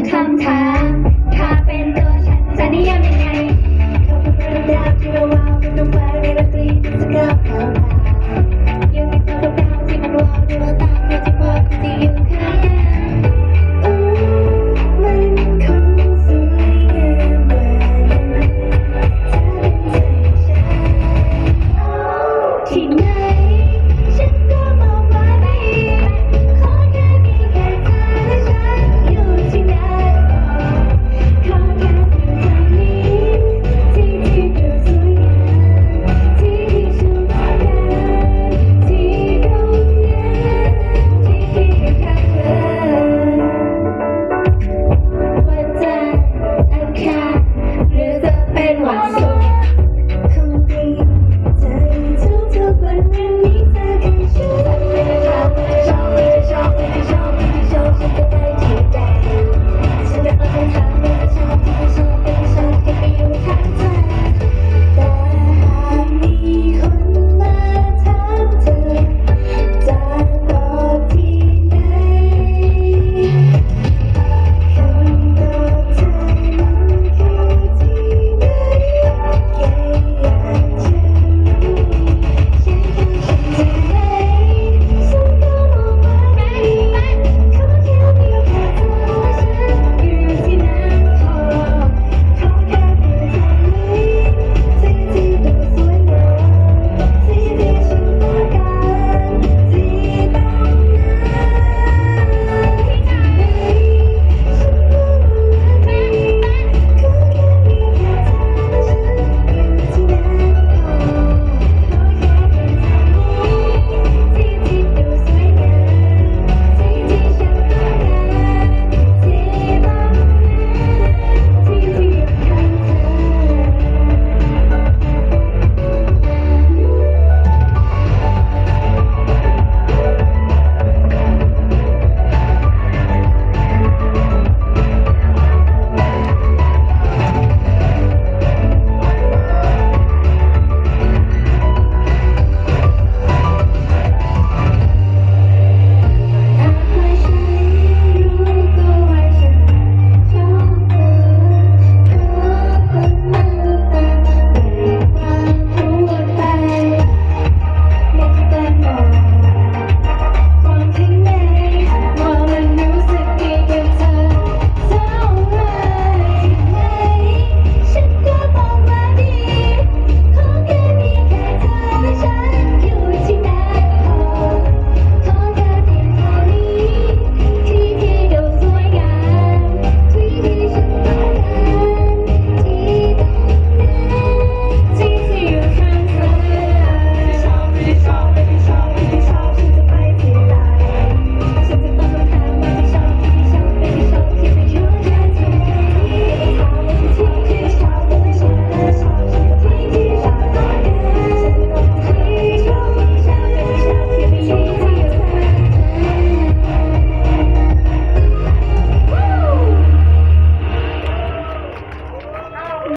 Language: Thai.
คือคำถามถ้าเป็นตัวฉันจะนิยามยังไงเขาเป็นเรื่องดาวที่เราวาวเป็นดวงไฟในระตีสกัดเข้ามายังมีความต้องดาวที่มันวาวที่เราตาเราจะบอกที่อยู่ข้าง